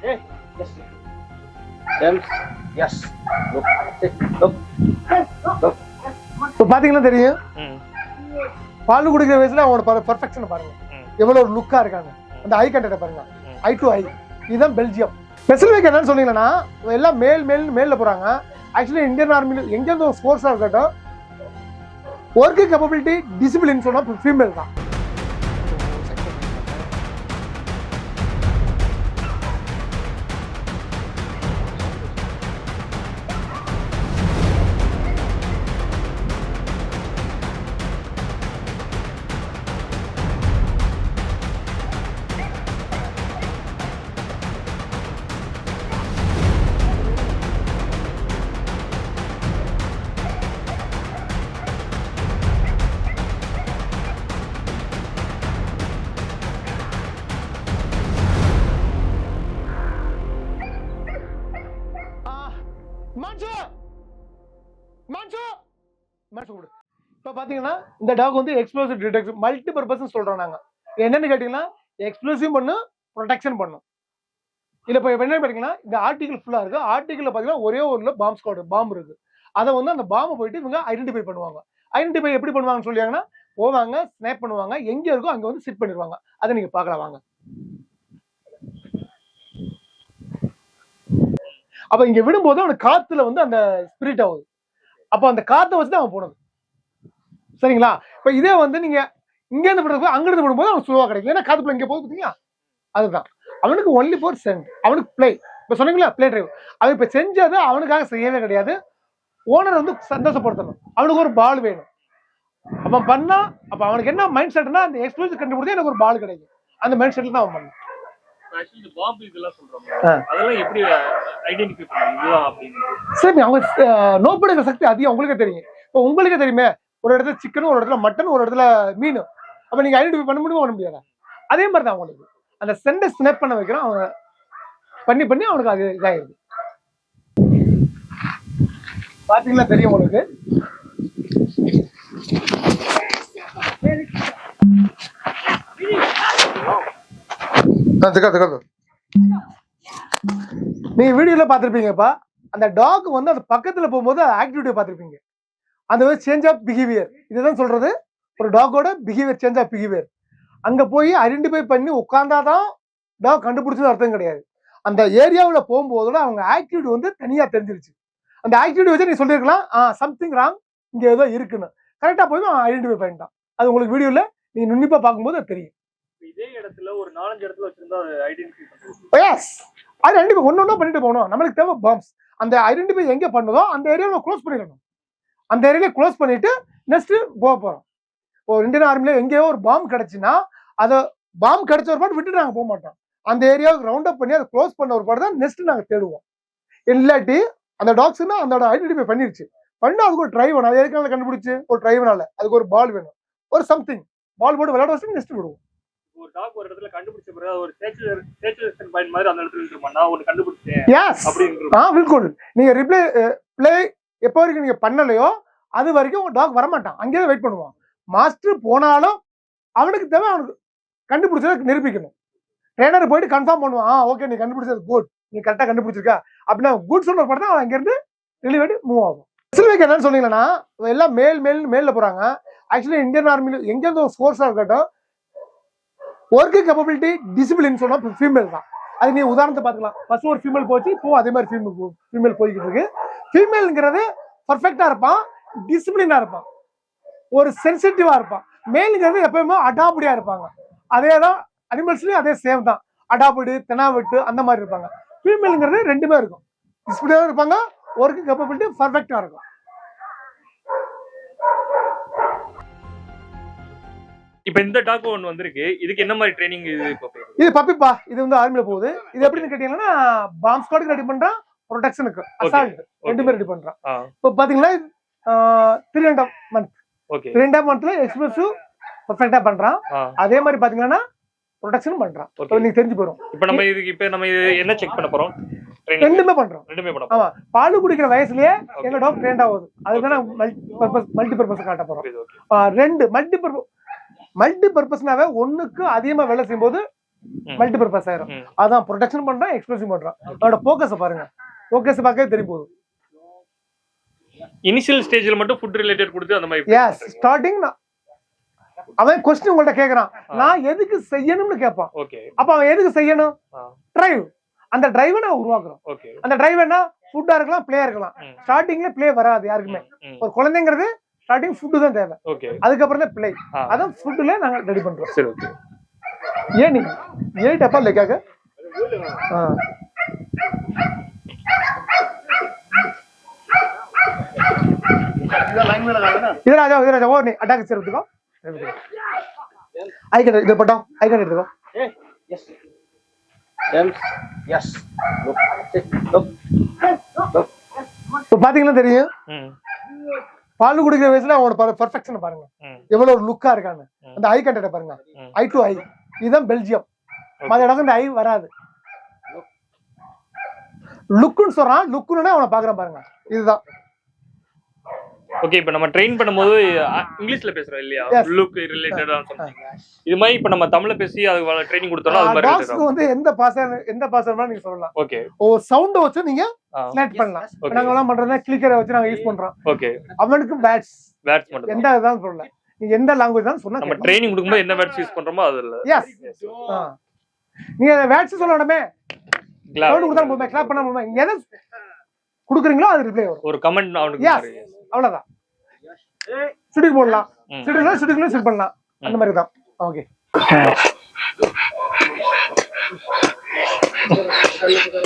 Hey, yes. Yes. Yes. Look. Look. Look. இப்போ பாத்தீங்கன்னா தெரியும் பால் குடிக்கிற வயசுல அவனோட பர்ஃபெக்ஷன் பாருங்க ம். எவ்வளவு ஒரு லுக்கா இருக்காங்க அந்த ஐ கண்டக்ட பாருங்க. ஐ டு ஐ இதுதான் பெல்ஜியம் ஸ்பெஷல் வேக் என்னன்னு சொன்னீங்கன்னா எல்லாம் மேல் மேல் மேல்ல போறாங்க ஆக்சுவலி இந்தியன் ஆர்மியில் எங்க இருந்து ஒரு ஸ்போர்ட்ஸா இருக்கட்டும் ஒர்க்கு கேப்பபிலிட்டி டிசிப்ளின் சொன்னா ஃபீமேல் தான் மான்சு! மான்சு! மான்சு கொடு. இப்போ பார்த்தீங்கன்னா இந்த டாக் வந்து எக்ஸ்ப்ளோசிவ் டிடெக்ஷன் மல்டி பர்பஸ்ன்னு சொல்கிறோம் நாங்கள் என்னென்னு கேட்டிங்கன்னா எக்ஸ்ப்ளோசிவ் பண்ணும் ப்ரொடெக்ஷன் பண்ணும் இல்லை இப்போ என்ன பார்த்தீங்கன்னா இந்த ஆர்டிகல் ஃபுல்லாக இருக்குது ஆர்டிகலில் பார்த்தீங்கன்னா ஒரே ஒரு பாம்ப் ஸ்குவாட் பாம்பு இருக்குது அதை வந்து அந்த பாம்பை போயிட்டு இவங்க ஐடென்டிஃபை பண்ணுவாங்க. ஐடென்டிஃபை எப்படி பண்ணுவாங்கன்னு சொல்லியாங்கன்னா போவாங்க ஸ்னேப் பண்ணுவாங்க. எங்கே இருக்கோ அங்கே வந்து சிட் பண்ணிடுவாங்க அதை நீங்கள் பார்க்கலாம் வாங்க. அப்ப இங்க விடும்போது அவனுக்கு காத்துல வந்து அந்த ஸ்பிரிட் ஆகுது அப்ப அந்த காத்தை வச்சு தான் அவன் போனது. சரிங்களா? இப்ப இதே வந்து நீங்க இங்க இருந்து விடுறது அங்க இருந்து விடும்போது அவனுக்கு சுலவா கிடைக்கும். ஏன்னா காத்துக்குள்ள இங்க போகுது பாத்தீங்களா? அதுதான். அவனுக்கு ஒன்லி ஃபோர் சென்ட் அவனுக்கு பிளே இப்ப சொன்னீங்களா பிளே டிரைவ் அவன் இப்ப செஞ்சது அவனுக்காக செய்யவே கிடையாது. ஓனர் வந்து சந்தோஷப்படுத்தணும். அவனுக்கு ஒரு பால் வேணும். அவன் பண்ணா அப்ப அவனுக்கு என்ன மைண்ட் செட்னா அந்த எக்ஸ்ப்ளோசிவ் கண்டுபிடிச்சா எனக்கு ஒரு பால் கிடைக்கும். அந்த மைண்ட் செட்ல தான் அவன் பண்ணான் சரி அவங்க நோப்படுகிற சக்தி அதிகம் உங்களுக்கே தெரியும். இப்போ உங்களுக்கே தெரியுமே ஒரு இடத்துல சிக்கன் ஒரு இடத்துல மட்டன் ஒரு இடத்துல மீன் அப்ப நீங்க ஐடென்டிஃபை பண்ண முடியுமா பண்ண முடியாதா? அதே மாதிரி தான் அவங்களுக்கு. அந்த சென்டை ஸ்னேப் பண்ண வைக்கிறோம் அவங்க பண்ணி பண்ணி அவனுக்கு அது இதாயிருது பாத்தீங்களா தெரியும் உங்களுக்கு? நீங்க வீடியோல பாத்திருப்பீங்கப்பா அந்த டாக் வந்து அந்த பக்கத்துல போகும்போது ஆக்டிவிட்டியை பார்த்துருப்பீங்க. அந்த சேஞ்ச் ஆஃப் பிஹேவியர் இதுதான் சொல்றது. ஒரு டாகோட பிஹேவியர் சேஞ்ச் ஆஃப் பிஹேவியர் அங்க போய் ஐடென்டிஃபை பண்ணி உட்கார்ந்தாதான் டாக் கண்டுபிடிச்சது அர்த்தம் கிடையாது. அந்த ஏரியாவில் போகும்போதோட அவங்க ஆக்டிவிட்டி வந்து தனியாக தெரிஞ்சிருச்சு. அந்த ஆக்டிவிட்டி வச்சு நீ சொல்லியிருக்கலாம். ஆ சம்திங் ராங் இங்கே ஏதோ இருக்குன்னு. கரெக்டாக போய் அவன் ஐடென்டிஃபை பண்ணிட்டான். அது உங்களுக்கு வீடியோவில் நீங்கள் நுண்ணிப்பாக பார்க்கும்போது அது தெரியும். இதே இடத்துல ஒரு நாலஞ்சு இடத்துல வச்சிருந்தா அது ஐடென்டிஃபை எஸ் oh, அது ரெண்டு ஒன்று ஒன்றா பண்ணிட்டு போகணும். நம்மளுக்கு தேவை பம்ப்ஸ் அந்த ஐடென்டிஃபை எங்கே பண்ணுதோ அந்த ஏரியாவை க்ளோஸ் பண்ணிடணும். அந்த ஏரியாவில் க்ளோஸ் பண்ணிட்டு நெக்ஸ்ட் போக போகிறோம் ஒரு இந்தியன் ஆர்மியில் எங்கேயோ ஒரு பாம்பு கிடச்சுன்னா அதை பாம்பு கிடைச்ச ஒரு பாட்டு விட்டு நாங்கள் போக மாட்டோம். அந்த ஏரியாவுக்கு ரவுண்ட் அப் பண்ணி அதை க்ளோஸ் பண்ண ஒரு பாட்டு தான் நெக்ஸ்ட் நாங்கள் தேடுவோம். இல்லாட்டி அந்த டாக்ஸ்னா அதோட ஐடென்டிஃபை பண்ணிருச்சு. பண்ணால் அதுக்கு ஒரு ட்ரை வேணும். அது ஏற்கனவே கண்டுபிடிச்சு? ஒரு ட்ரைவனால அதுக்கு ஒரு பால் வேணும். ஒரு சம்திங் பால் போட்டு விளையாட வச்சு நெக்ஸ்ட் விடுவோம். ஒரு டாக் ஒரு இடத்துல கண்டுபிடிச்ச பிறகு ஒரு சேச்சுரேஷன் பாயிண்ட் மாதிரி அந்த இடத்துல இருக்குமா? நான் ஒன்று கண்டுபிடிச்சேன் எஸ் ஆ பில்குல் நீங்க ரிப்ளே ப்ளே எப்போ வரைக்கும் நீங்க பண்ணலையோ அது வரைக்கும் உங்க டாக் வரமாட்டான். அங்கேயே வெயிட் பண்ணுவான். மாஸ்டர் போனாலும் அவனுக்கு தேவை அவனுக்கு கண்டுபிடிச்சதை நிரூபிக்கணும். ட்ரைனர் போயிட்டு கன்ஃபார்ம் பண்ணுவான். ஆ ஓகே நீ கண்டுபிடிச்சது குட் நீ கரெக்டாக கண்டுபிடிச்சிருக்க. அப்படின்னா குட் சொன்ன படம் தான் அவன் அங்கேருந்து டெலிவரி மூவ் ஆகும் ஸ்பெசிஃபிக் என்னன்னு சொன்னீங்கன்னா எல்லாம் மேல் மேல் மேல்ல போறாங்க. ஆக்சுவலி இந்தியன் ஆர்மியில் எங்கேருந்து ஒரு ஸ்போர்ட்ஸாக இருக்கட்டும் ஒர்க்கு கேப்பபிலிட்டி டிசிப்ளின் சொன்னால் ஃபீமேல் தான். அது நீ உதாரணத்தை பார்த்துக்கலாம். ஃபர்ஸ்ட் ஒரு ஃபீமேல் போச்சு இப்போ அதே மாதிரி ஃபீமேல் ஃபீமேல் போய்கிட்டு இருக்கு. ஃபீமேலுங்கிறது பர்ஃபெக்டாக இருப்பான் டிசிப்ளினாக இருப்பான். ஒரு சென்சிட்டிவாக இருப்பான். மேலுங்கிறது எப்பயுமே அடாபடியாக இருப்பாங்க. அதே தான் அனிமல்ஸ்லேயும் அதே சேம் தான். அடாபடி தெனாவெட்டு அந்த மாதிரி இருப்பாங்க. ஃபீமேலுங்கிறது ரெண்டுமே இருக்கும். டிசிப்ளினாக இருப்பாங்க ஒர்க்கு கேப்பபிலிட்டி பர்ஃபெக்டாக இருக்கும். இப்போ இந்த டாக் ஒன்று வந்திருக்கு. இதுக்கு என்ன மாதிரி ட்ரைனிங் இது? இது பப்பிப்பா இது வந்து ஆர்மில போகுது. இது எப்படின்னு கேட்டீங்கன்னா பாம்ப் ஸ்குவாடுக்கு ரெடி பண்றான் ப்ரொடெக்ஷனுக்கு அசால்ட் ரெண்டுமே ரெடி பண்றான் இப்போ பாத்தீங்கன்னா three and half month okay three and மந்த்ல எக்ஸ்பிரசிவ் பர்ஃபெக்டா பண்றான் அதே மாதிரி பாத்தீங்கன்னா ப்ரொடெக்ஷன் பண்றான் நீங்க தெரிஞ்சு போயிடும் இப்போ நம்ம இதுக்கு இப்போ நம்ம என்ன செக் பண்ண போறோம்? ரெண்டுமே பண்றோம். ரெண்டுமே பண்ண ஆமா. பால் குடிக்கிற வயசுலயே. எங்க டாக் ட்ரெண்ட் ஆகுது. அதுதான் மல்டி பர்பஸ் மல்டி பர்பஸ் காட்ட போறோம். ரெண்டு மல்டி பர்பஸ் மல்டி பர்பஸ்னாவே ஒண்ணுக்கு அதிகமா வேலை செய்யும்போது. மல்டி பர்பஸ் ஆயிரும். அதான் ப்ரொடெக்ஷன் பண்றான் எக்ஸ்ப்ளோசிவ் பண்றான். அதோட போக்கஸை பாருங்க. போக்கஸ் பார்க்கவே தெரியும் போகுது. இனிஷியல் ஸ்டேஜ்ல மட்டும் ஃபுட் ரிலேட்டட் கொடுத்து அந்த மாதிரி எஸ் ஸ்டார்டிங் அவன் கொஸ்டின் உங்கள்ட்ட கேக்குறான். நான் எதுக்கு செய்யணும்னு கேட்பான். ஓகே அப்ப அவன் எதுக்கு செய்யணும். டிரைவ் அந்த டிரைவை நான் உருவாக்குறோம். அந்த டிரைவ் என்ன ஃபுட்டா இருக்கலாம் பிளே இருக்கலாம். ஸ்டார்டிங்ல பிளே வராது யாருக்குமே. ஒரு குழந்தைங்கிறது ஸ்டார்டிங் ஃபுட்டு தான் தேவை. ஓகே அதுக்கப்புறம் தான் பிள்ளை அதான் ஃபுட்டுல நாங்கள் ரெடி பண்றோம். சரி ஓகே ஏன் நீங்க ஏன் டப்பா லேக்காக இதராஜா இதராஜா ஓ நீ அட்டாக் சார் எடுத்துக்கோ. ஐக்கன் இது பட்டோம். ஐக்கன் எடுத்துக்கோ. எஸ் எஸ் தெரியும். பால் குடிக்கிற வயசுல அவனோட பர்ஃபெக்ஷன் பாருங்க. எவ்வளவு ஒரு லுக்கா இருக்கான்னு. அந்த ஐ கண்டக்ட பாருங்க. ஐ டு ஐ இதுதான் பெல்ஜியம் மற்ற இடம் இந்த ஐ வராது. லுக்குன்னு சொல்றான் லுக்குன்னு அவனை பாக்குறான் பாருங்க. இதுதான். ஓகே இப்போ நம்ம ட்ரெயின் பண்ணும்போது இங்கிலீஷ்ல பேசுறோம் இல்லையா. லுக் ரிலேட்டடா இது மாதிரி இப்போ நம்ம தமிழ்ல பேசி அது ட்ரைனிங் கொடுத்தோம்னா அது மாதிரி வந்து எந்த பாச எந்த பாசமா நீங்க சொல்லலாம். ஓகே ஒரு சவுண்ட வச்சு நீங்க செலக்ட் பண்ணலாம். நாங்க எல்லாம் பண்றதா கிளிக்கரை வச்சு நாங்க யூஸ் பண்றோம். ஓகே அவனுக்கும் பேட்ஸ் வேர்ட்ஸ் மட்டும் எந்த இதுதான் சொல்லல. நீங்க எந்த லாங்குவேஜ் தான் சொன்னா நம்ம ட்ரைனிங் கொடுக்கும்போது என்ன வேர்ட்ஸ் யூஸ் பண்றோமோ அதுல எஸ் நீங்க வேட்ஸ் சொல்ல உடனே. சவுண்ட் கொடுத்தா கிளாப் பண்ணா போதுமே. எதை குடுக்குறீங்களோ அது ரிப்ளை வரும். ஒரு கமெண்ட் அவனுக்கு. அவ்வளவுதான். சுடி போடலாம். ம். சுடிக்கலாம் சுடிக்கலாம் சுட் பண்ணலாம். அந்த மாதிரி தான் ஓகே.